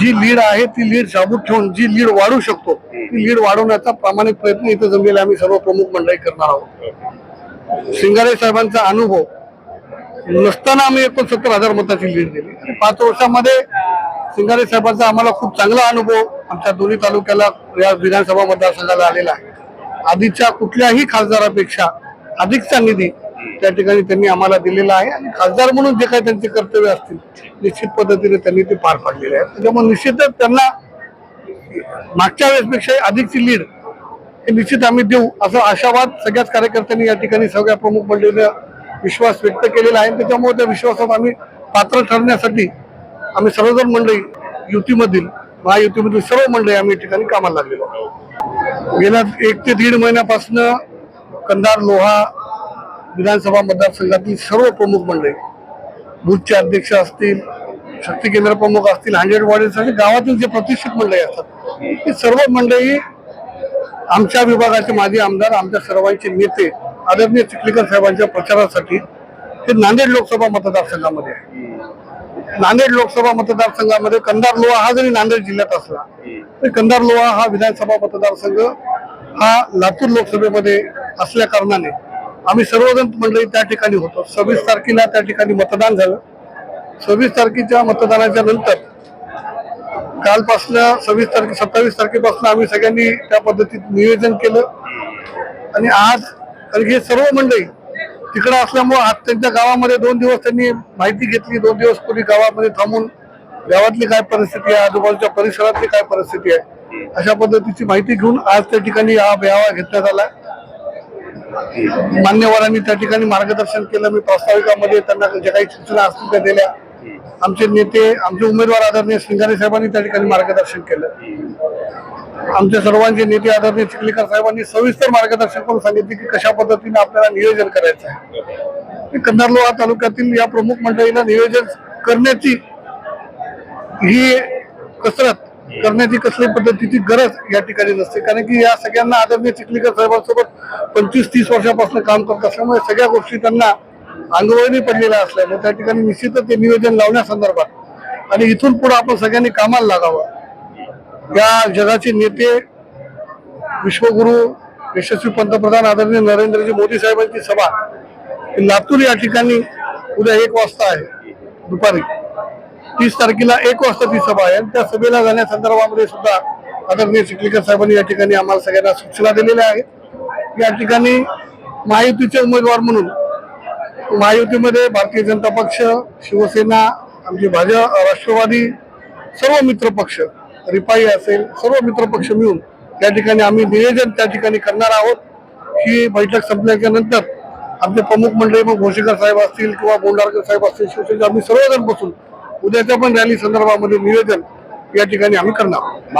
जी lead आहे ती lead साबूत ठेवून जी लीड वाढू शकतो ती लीड वाढवण्याचा प्रामाणिक प्रयत्न इथे जमलेला आम्ही सर्व प्रमुख मंडळी करणार आहोत. शिंगारे साहेबांचा अनुभव नसताना आम्ही एकोणसत्तर हजार मताची लीड दिली. आणि पाच वर्षामध्ये सिंगारे साहेबांचा आम्हाला खूप चांगला अनुभव आमच्या दोन्ही तालुक्याला या विधानसभा मतदारसंघाला आलेला आहे. आधीच्या कुठल्याही खासदारापेक्षा अधिकचा निधी त्या ठिकाणी त्यांनी आम्हाला दिलेला आहे आणि खासदार म्हणून जे काही त्यांचे कर्तव्य असतील निश्चित पद्धतीने त्यांनी ते पार पाडलेले आहेत. त्याच्यामुळे निश्चितच त्यांना मागच्या वेळेसपेक्षा अधिकची लीड हे निश्चित आम्ही देऊ असं आशावाद सगळ्याच कार्यकर्त्यांनी या ठिकाणी सगळ्या प्रमुख मंडळीने विश्वास व्यक्त केलेला आहे. त्याच्यामुळे त्या विश्वासात आम्ही पात्र ठरण्यासाठी आम्ही सर्वजण मंडळी युतीमधील महायुतीमधील सर्व मंडळी आम्ही या ठिकाणी कामाला लागलेलो गेल्या एक ते दीड महिन्यापासून कंधार लोहा विधानसभा मतदारसंघातील सर्व प्रमुख मंडळी बूथचे अध्यक्ष असतील शक्ती केंद्र प्रमुख असतील हंड्रेड वॉर्डेस आणि गावातील जे प्रतिष्ठित मंडळी असतात ही सर्व मंडळी आमच्या विभागाचे माजी आमदार आमच्या सर्वांचे नेते आदरणीय चिखलीकर साहेबांच्या प्रचारासाठी ते नांदेड लोकसभा मतदारसंघामध्ये आहे. नांदेड लोकसभा मतदारसंघामध्ये कंधार लोहा हा जरी नांदेड जिल्ह्यात असला तरी कंधार लोहा हा विधानसभा मतदारसंघ हा लातूर लोकसभेमध्ये असल्या कारणाने आम्ही सर्वजण मंडळी त्या ठिकाणी होतो. सव्वीस तारखेला त्या ठिकाणी मतदान झालं. सव्वीस तारखेच्या मतदानाच्या नंतर कालपासनं सव्वीस तारखे सत्तावीस तारखेपासून आम्ही सगळ्यांनी त्या पद्धतीत नियोजन केलं. आणि आज कारण हे सर्व मंडळी तिकडं असल्यामुळं आज त्यांच्या गावामध्ये दोन दिवस त्यांनी माहिती घेतली. दोन दिवस कोणी गावामध्ये थांबून गावातली काय परिस्थिती आहे आजूबाजूच्या परिसरातली काय परिस्थिती आहे अशा पद्धतीची माहिती घेऊन आज त्या ठिकाणी हा मेळावा घेतण्यात आला मान्यवरांनी त्या ठिकाणी मार्गदर्शन केलं. मी प्रास्ताविकामध्ये त्यांना ज्या काही सूचना असतील त्या दिल्या आमचे नेते आमचे उमेदवार आदरणीय शिंगारे साहेबांनी त्या ठिकाणी मार्गदर्शन केलं. आमच्या सर्वांचे नेते आदरणीय चिखलीकर साहेबांनी सविस्तर मार्गदर्शन करून सांगितले की कशा पद्धतीने आपल्याला नियोजन करायचं आहे. कंधारलोहा तालुक्यातील या प्रमुख मंडळीला नियोजन करण्याची ही कसरत करण्याची कसली पद्धतीची गरज या ठिकाणी नसते. कारण की या सगळ्यांना आदरणीय चिखलीकर साहेबांसोबत पंचवीस तीस वर्षापासून काम करत असल्यामुळे सगळ्या गोष्टी त्यांना अंगवळणी पडलेल्या असल्यामुळे त्या ठिकाणी निश्चितच ते नियोजन लावण्यासंदर्भात आणि इथून पुढे आपण सगळ्यांनी कामाला लागावं. या जगाचे नेते विश्वगुरु यशस्वी पंतप्रधान आदरणीय नरेंद्रजी मोदी साहेबांची सभा लातूर या ठिकाणी उद्या एक वाजता आहे दुपारी. तीस तारखेला एक वाजता ती सभा आहे. त्या सभेला जाण्यासंदर्भामध्ये सुद्धा आदरणीय चिखलीकर साहेबांनी या ठिकाणी आम्हाला सगळ्यांना सूचना दिलेल्या आहेत. या ठिकाणी महायुतीचे उमेदवार म्हणून महायुतीमध्ये भारतीय जनता पक्ष शिवसेना आमची भाजप राष्ट्रवादी सर्व मित्र पक्ष रिपाई असेल सर्व मित्र पक्ष मिळून या ठिकाणी आम्ही नियोजन त्या ठिकाणी करणार आहोत. ही बैठक संपल्याच्या नंतर आमचे प्रमुख मंडळी मग घोषेकर साहेब असतील किंवा बोंडारकर साहेब असतील शिवसेना आम्ही सर्वजण बसून उद्याच्या पण रॅली संदर्भामध्ये नियोजन या ठिकाणी आम्ही करणार